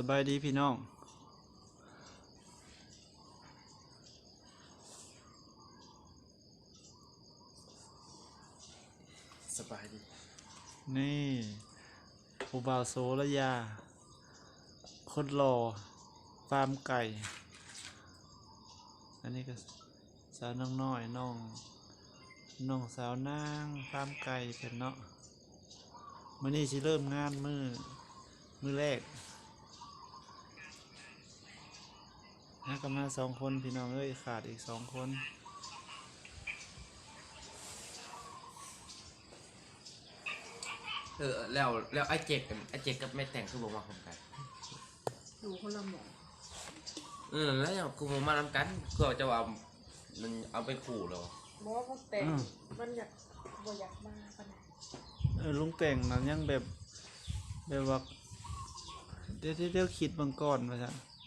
สบายดีพี่น้อง สบายดี นี่ผู้บ่าวโซระยา คนหล่อฟาร์มไก่ อันนี้ก็สาวน้องน้อยน้องน้องสาวนางฟาร์มไก่เป็นเนาะมื่อนี้สิเริ่มงานมือมือแรก นะก็มาสองคนพี่น้องเอ้ยขาดอีกสองคนเออแล้วแล้วไอ้เจกกันไอ้เจกกับแม่แต่งคือบอกมาพร้อมกันดูคนละหมอเออแล้วอย่างกูมาทำกันกูจะว่ามันเอาไปขู่เหรอบอกว่าแต่งอืมมันอยากบ่อยากมาปานใดเออลุงแต่งนั้นยังแบบแบบว่าเดี๋ยวเดี๋ยวเดี๋ยวคิดเบางก่อนว่าจะอืม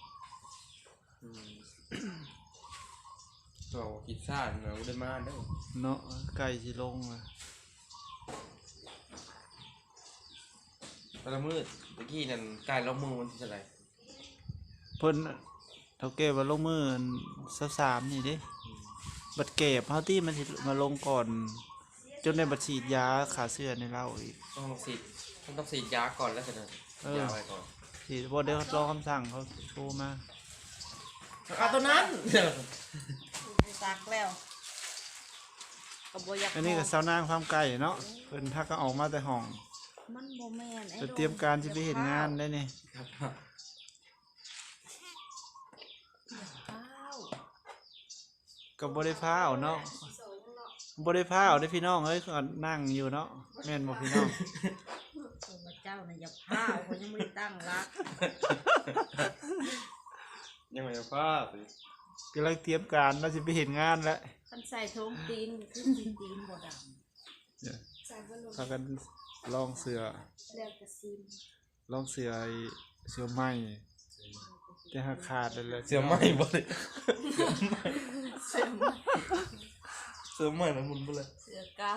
เราคิดซ่านเราได้มาเด้อเนาะไก่สิลงอะตอนละมืดตะกี้นั่นกายเรามือมันที่เท่าไหร่เพิ่นเท่าแก่ว่าลงมือสักสามนี่เดิบัดเก็บเฮาที่มันสิมาลงก่อน จนในบัดฉีดยาขาเสื้อในเราอีกต้องฉีดต้องต้องฉีดยาก่อนแล้วจะเออยาไว้ก่อนฉีดบ่ได้รอคำสั่งเขาโทรมา เอาตัวนั้นซักแล้วก็บ่อยากอันนี้ก็สาวนางฟาร์มไก่เนาะเพิ่นทักก็ออกมาแต่ห้องมันบ่แม่นไอ้จะเตรียมการสิไปเฮ็ดงานได้นี่ข้าวก็บ่ได้พาเอาเนาะบ่ได้พาเอาได้พี่น้องเอ้ยก็นั่งอยู่เนาะแม่นบ่พี่น้องโอ้พระเจ้าน่ะอย่าพาเอาคนยังไม่ได้ตั้งรัก ยังไงภาพกำลังเตรียมการเราจะไปเห็นงานแล้วคันใส่ทงตีนคือตีนตีนบ่ดำเนี่ยใส่บ่ลงพากันลองเสือแล้วก็ซีนลองเสือไอ้เสือไหม้จะหักขาดเลยแหละเสือไหม้บ่เลยเสื้อใหม่เสือไหม้นะมุนบ่เลยเสื้อเก่า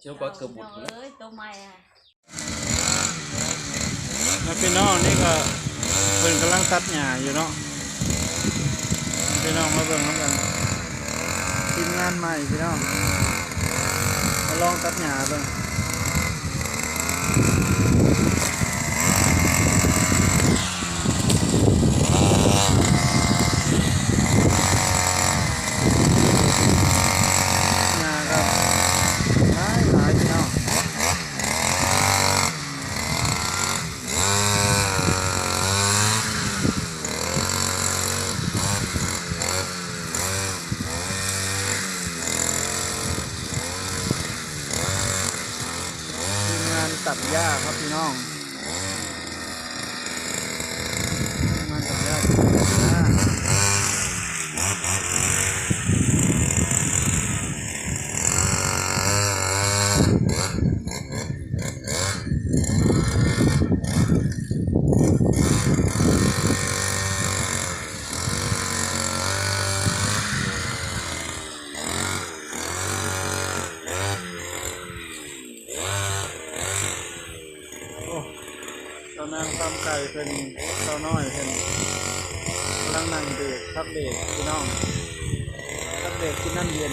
เจ้าก็เกือบบุดเอ้ยตัวใหม่อะ แล้วพี่น้องนี่ก็เพิ่นกำลังตัดหญ้าอยู่เนาะพี่น้องมาเบิ่งน้ำกันทีมงานใหม่พี่น้องมาลองตัดหญ้าเบิ่งหญ้าครับหลายหลายพี่น้อง ทีมงานตัดหญ้าครับพี่น้องทีมงานตัดหญ้าตัดหญ้าโอ้เจ้านางตำไก่ เป็นเจ้าน้อยเป็นกำลังนั่งเบรกพักเบรกพี่น้องพักเบรกกินน้ำเย็น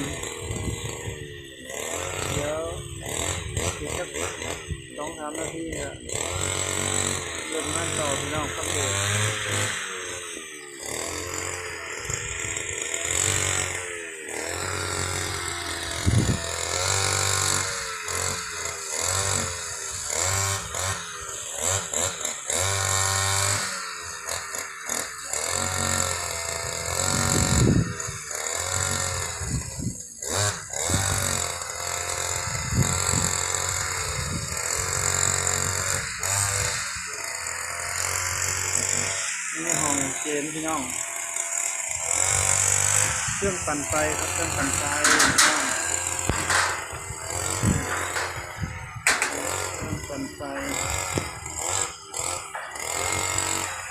เดี๋ยวอีกสักสองสามนาทีเนี่ยเดินมาต่อพี่น้องพักเบรกนี่ห้องเกณฑ์พี่น้อง เครื่องปั่นไฟครับเครื่องปั่นไฟเครื่องปั่นไฟ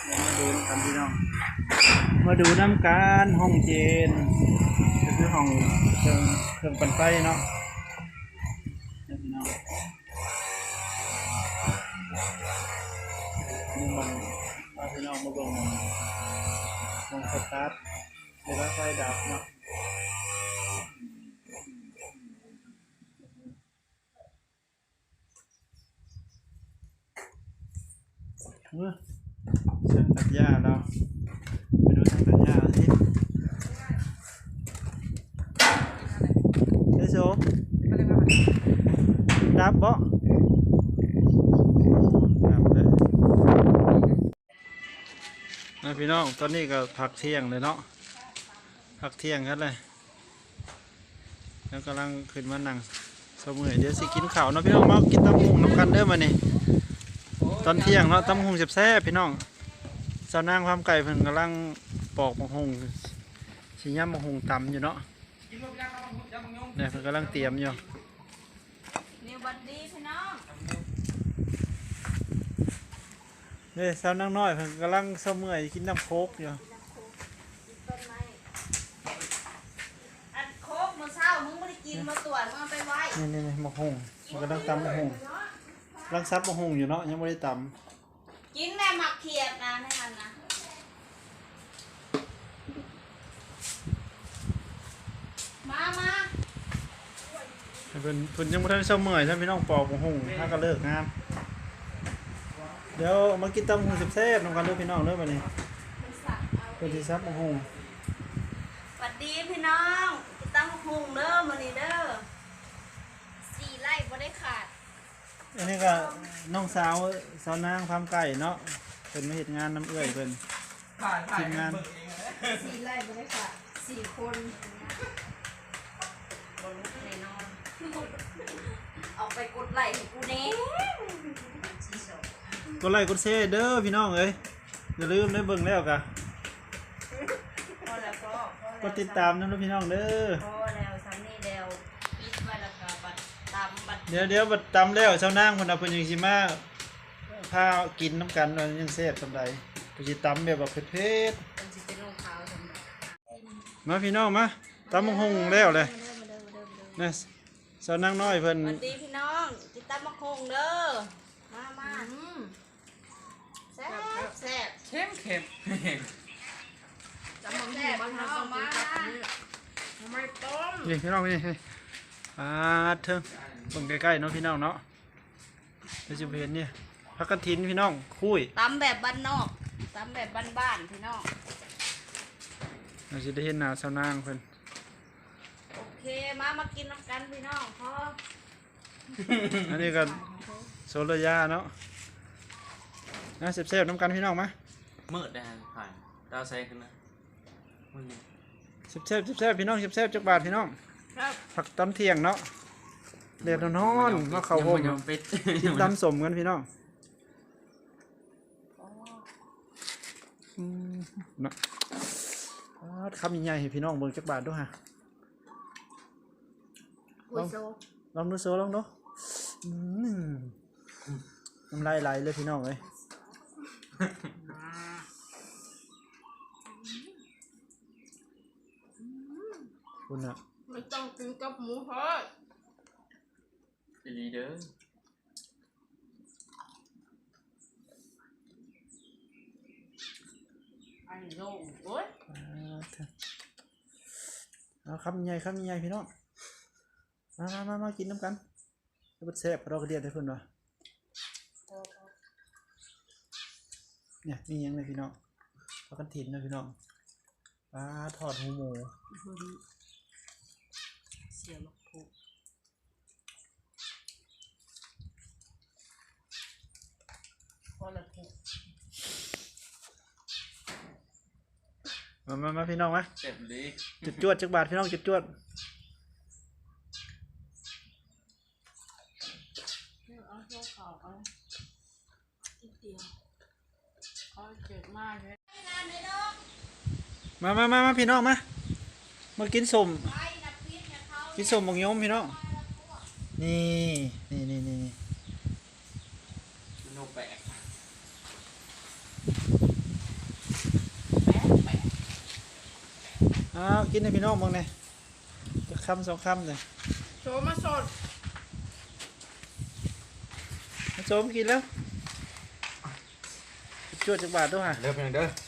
มาดูน้ำกันพี่น้อง มาดูน้ำการห้องเจนก็คือห้องเครื่องเครื่องปั่นไฟเนาะเนี่ยพี่น้องนี่มันมาพี่น้องมาเบิ่งมันสตาร์ท เวลาไฟดับเนาะเออช่างตัดหญ้าเราไปดูช่างตัดหญ้าสิเฮ้ยโซดับบ่พี่น้อง ตอนนี้ก็พักเที่ยงเลยเนาะ พักเที่ยงกันเลยแล้วกำลังขึ้นมานั่งสมือเดี๋ยวสิกินข้าวเนาะพี่น้องมากินตำหุงน้ำกันเด้อมานี่ตอนเที่ยงเนาะตำหุงแซ่บๆพี่น้องสาวนางความไก่เพิ่นกำลังปอกมะฮุงสิย่ำมะฮุงตำอยู่เนาะเนี่ยเพิ่นกำลังเตรียมอยู่นิวบัดดีพี่น้องเนี่ยสาวนางน้อยเพิ่นกำลังเสมือยกินน้ำโคกอยู่ ต้นไม้อันโคกมื้อเช้ามึงไม่ได้ กินมาตรวจมึงเอาไปไว้นี่นี่นี่มะฮุงมันกำลังตำมะฮุงกำลังซับมะฮุงอยู่เนาะยังไม่ได้ตกินแม่หมักเขียดนะในอันนะมามาำเพิ่นเพิ่นยังไม่ทันเสมือยใช่พี่น้องปอกมะฮุงถ้าก็เลิกงานเดี๋ยวมากินตำหุงแซ่บๆนำกันเด้อพี่น้องเด้อมานี่เป็นสัตว์เอาเพิ่นสิซับมะฮุงสวัสดีพี่น้องกิน ตั้งหุงเด้อมื้อนี้เด้อสี่ไร่บ่ได้ขาดอันนี้ก็น้องสาวสาวนางพามไก่เนาะเพิ่นมาเฮ็ดงานน้ำเอื้อยเพิ่นทีมงานสี่ไร่บ่ได้ขาดสี่คนแน่นอนเอาไปกดไลค์ให้กูแน่สี่สองกดไลค์กดแชร์เด้อพี่น้องเอ้ยอย่าลืมได้เบิ่งแล้วกะ ติดตามนำเด้อพี่น้องเด้อพอแล้วซันนี่แล้วปิดไว้แล้วก็บัดตามบัดเดี๋ยวเดี๋ยวบัดตำแล้วเจ้านางเพิ่นน่ะเพิ่นยังสิมาพากินน้ำกันว่ายังแซ่บสำใดเพิ่นสิตำแบบว่าเผ็ดเป็นสิเป็นรองเท้าสำหรับๆมาพี่น้องมาตำมะฮุงแล้วเลยมาเด้อมาเด้อมาเด้อมาเด้อนะสาวนางน้อยเพิ่นสวัสดีพี่น้องติดตามมาคงเด้อมามาแซ่บแซ่บเข้มเข้มจำมันแซ่บพี่น้องมา ไม่ต้มนี่พี่น้องนี่อ่าเถิงเบิ่งใกล้ๆเนาะพี่น้องเนาะเดี๋ยวจะเห็นเนี่ยผักกระถินพี่น้องคุยตำแบบบ้านนอกตำแบบบ้านๆพี่น้องเราจะได้เห็นหน้าสาวนางเพิ่นโอเคมามากินน้ำกันพี่น้องพออันนี้ก็โซโลยาเนาะนะเซฟๆน้ำกันพี่น้องมามืดได้ผ่านดาวใส่ขึ้นนะมึ งนี่เซฟๆเซฟๆพี่น้องเซฟๆจักบาทพี่น้องครับผักตอนเที่ยงเนาะเด็ดนอนๆมาเข้าห้องยังปิดกินตำสมกันพี่น้องอืมเนาะอ่าคำใหญ่ๆให้พี่น้องเบิ่งจักบาทด้วยฮะกุยโซลองดูโซลองดูอืมน้ำลายไหลเลยพี่น้องเอ้ย คุณอะไม่ต้องกินกับหมูทอดดีเด้อไอ้โล่งโอ้ยอ่าเถอะเอาคำใหญ่คำใหญ่พี่น้องมามามามากินน้ำกันแล้วมันแซ่บเราก็เดียดให้เพื่อนวะเนี่ยมีหยังเลยพี่น้องปลากันถินนะพี่น้องปลาทอดหูหมูเสียลูกผูกพอละผูกมามามาพี่น้องมาเจ็บดีจุดจวดจักบาทพี่น้องจุดจวดเอาเที่ยวเขาเอาทีเดียวเอาเจ็บมากเลยมามามามาพี่น้องมามากินสม กินสมบางยมพี่น้องนี่นี่นี่นี่นี่มันโนแปลกอ้าวกินให้พี่น้องบ้างเนี่ยจะคำสองคำเลยโชว์มาสดมาโจมกินแล้วจวดจักบาทด้วยฮะเด้อเพียงเด้อเอาใ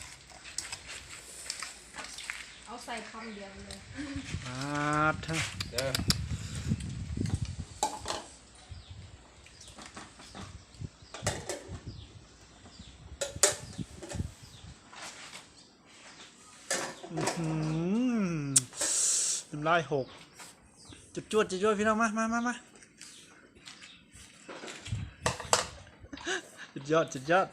ส่คำเดียวเลยอ่าเถอะเด้ออื้อหือน้ำลายหกจุดจวดจุดจวดพี่น้องมามามามาจุดยอดจุดยอด